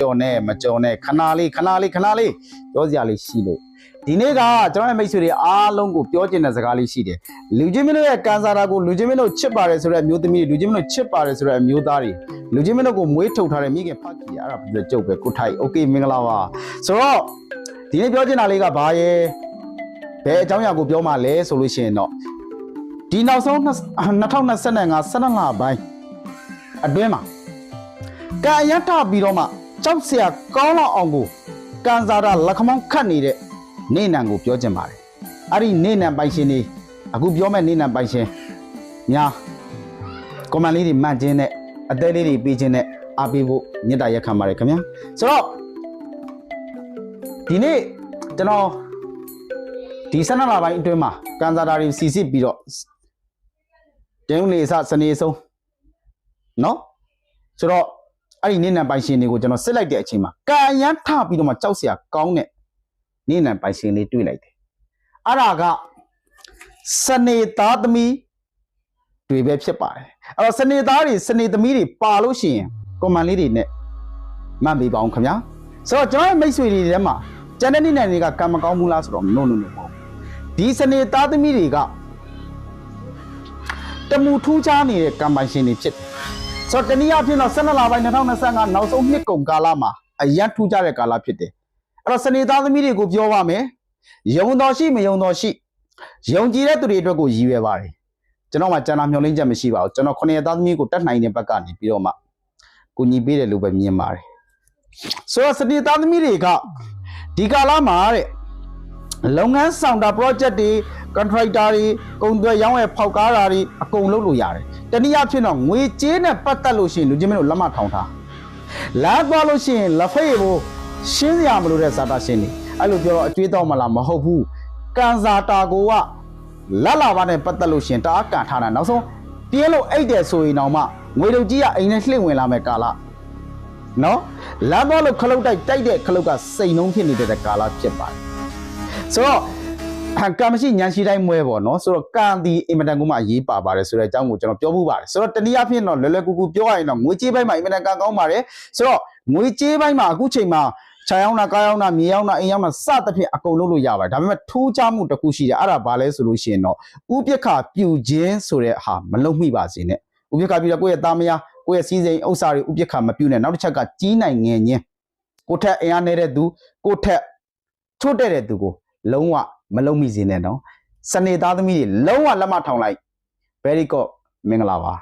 ကြော်နဲ့မကြော်နဲ့ခဏလေးခဏလေးခဏလေးပြောစရာလေးရှိလို့ဒီနေ့ကကျွန်တော်ရဲ့မိတ်ဆွေတွေအားလုံးကိုပြောချင်တဲ့စကားလေးရှိတယ်လူချင်းမင်းတို့ရဲ့ကန်ဆာတာကိုလူချင်းမင်းတို့ချစ်ပါတယ်ဆိုတဲ့အမျိုးသမီးတွေလူချင်းမင်းတို့ချစ်ပါတယ်ဆိုတဲ့အမျိုးသားတွေလူချင်းမင်းတို့ကိုမွေးထုတ်ထားတဲ့မိခင်ဖတ်ကြီးအဲ့ဒါပြကြုတ်ပဲကိုထိုက်โอเคမင်္ဂလာပါဆိုတော့ဒီနေ့ပြောချင်တာလေးကဘာရဲ့ဘယ်အကြောင်းအရာကိုပြောမှလဲဆိုလို့ရှိရင်တော့ဒီနောက်ဆုံး2025 12လပိုင်းအတွင်းမှာ ကံရထပြီးတော့မှ ကြောက်เสียကောင်းလောက်အောင်ကိုကန်စာတာလက်ခမောင်းခတ်နေတဲ့နေနံကိုပြောချင်ပါတယ်အဲ့ဒီနေနံပိုင်ရှင်တွေအခုပြောမဲ့နေနံပိုင်ရှင်ညာကွန်မန့်လေးတွေမှန်ခြင်းနဲ့အသေးလေးတွေပေးခြင်းနဲ့အားပေးဖို့မေတ္တာရက်ခံပါတယ်ခင်ဗျာဆိုတော့ဒီနေ့ကျွန်တော်ဒီဆန္ဒလာပိုင်းအတွင်းမှာကန်စာတာတွေစီစစ်ပြီးတော့တင်းလေစစနေဆုံးเนาะဆိုတော့ အဲ့ဒီနေနံပိုင်ရှင်တွေကိုကျွန်တော်စစ်လိုက်တဲ့အချိန်မှာကံရမ်းထပြီးတော့မှကြောက်စရာကောင်းတဲ့နေနံပိုင်ရှင်လေးတွေ့လိုက်တယ်။အဲ့ဒါကစနေသားသမီးတွေပဲဖြစ်ပါတယ်။အဲ့တော့စနေသားတွေစနေသမီးတွေပါလို့ရှိရင်ကွန်မန့်လေးတွေနဲ့မှတ်ပေးပါအောင်ခင်ဗျာ။ဆိုတော့ကျွန်တော်ရဲ့မိတ်ဆွေတွေထဲမှာကျန်တဲ့နေနံတွေကကံမကောင်းဘူးလားဆိုတော့ no no no မဟုတ်ဘူး။ဒီစနေသားသမီးတွေကတမူထူးခြားနေတဲ့ကံပိုင်ရှင်တွေဖြစ်တယ်။ ဆိုတော့တနည်းအားဖြင့်တော့12လပိုင်း2025နောက်ဆုံးနှစ်ကုန်ကာလမှာအရန်ထူးကြတဲ့ကာလဖြစ်တယ်အဲ့တော့စနေသားသမီးတွေကိုပြောပါမယ်ယုံတော်ရှိမယုံတော်ရှိယုံကြည်တဲ့သူတွေအတွက်ကိုရည်ရွယ်ပါတယ်ကျွန်တော်မှကျန်တာမျှော်လင့်ချက်မရှိပါဘူးကျွန်တော်ခုနှစ်သားသမီးကိုတတ်နိုင်တဲ့ဘက်ကနေပြီးတော့မှကိုညီပေးတယ်လို့ပဲမြင်ပါတယ်ဆိုတော့စနေသားသမီးတွေကဒီကာလမှာတဲ့လုပ်ငန်းဆောင်တာ project တွေ contractor တွေကုန်သွယ်ရောင်းဝယ်ဖောက်ကားတာတွေအကုန်လုပ်လို့ရတယ်တနည်းအားဖြင့်တော့ငွေကြေးနဲ့ပတ်သက်လို့ရှိရင်လူချင်းမင်းတို့လက်မထောင်ထားလမ်းသွားလို့ရှိရင်လက်ဖေးကိုရှင်းစရာမလိုတဲ့ဇာတာရှင်းနေအဲ့လိုပြောတော့အကျွေးတော့မလားမဟုတ်ဘူးကန်ဇာတာကိုကလက်လာပါနဲ့ပတ်သက်လို့ရှိရင်တအားကန်ထားတာနောက်ဆုံးပြင်းလို့အိတ်တယ်ဆိုရင်တော့မှငွေတုပ်ကြီးကအိမ်နဲ့လှည့်ဝင်လာမယ်ကာလနော်လမ်းသွားလို့ခလုတ်တိုက်တိုက်တဲ့ခလုတ်ကစိတ်နှုံးဖြစ်နေတဲ့ကာလဖြစ်ပါတယ်ဆိုတော့ ကံမရှိညံရှိတိုင်းမွဲပေါ့နော်ဆိုတော့ကံဒီအင်မတန်ကိုမှအရေးပါပါတယ်ဆိုတဲ့အကြောင်းကိုကျွန်တော်ပြောမှုပါတယ်ဆိုတော့တနည်းအားဖြင့်တော့လွယ်လွယ်ကူကူပြောရရင်တော့ငွေကြေးပိုင်းမှာအင်မတန်ကံကောင်းပါတယ်ဆိုတော့ငွေကြေးပိုင်းမှာအခုချိန်မှာခြံရောက်တာကားရောက်တာမြေရောက်တာအိမ်ရောက်တာစသဖြင့်အကုန်လုံးလို့ရပါတယ်ဒါပေမဲ့ထူးခြားမှုတစ်ခုရှိတယ်အဲ့ဒါဘာလဲဆိုလို့ရှိရင်တော့ဥပက္ခပြူခြင်းဆိုတဲ့ဟာမလုံမိပါစေနဲ့ဥပက္ခပြူတဲ့ကိုယ့်ရဲ့သားမယားကိုယ့်ရဲ့စီးစိမ်ဥစ္စာတွေဥပက္ခမပြူနဲ့နောက်တစ်ချက်ကကြီးနိုင်ငယ်ချင်းကိုယ့်ထက်အင်အားနေတဲ့သူကိုယ့်ထက်ချွတ်တဲ့တဲ့သူကိုလုံးဝ မလုံမိစေနဲ့နော်စနေသားသမီးတွေလုံးဝလက်မထောင်လိုက် very good မင်္ဂလာပါ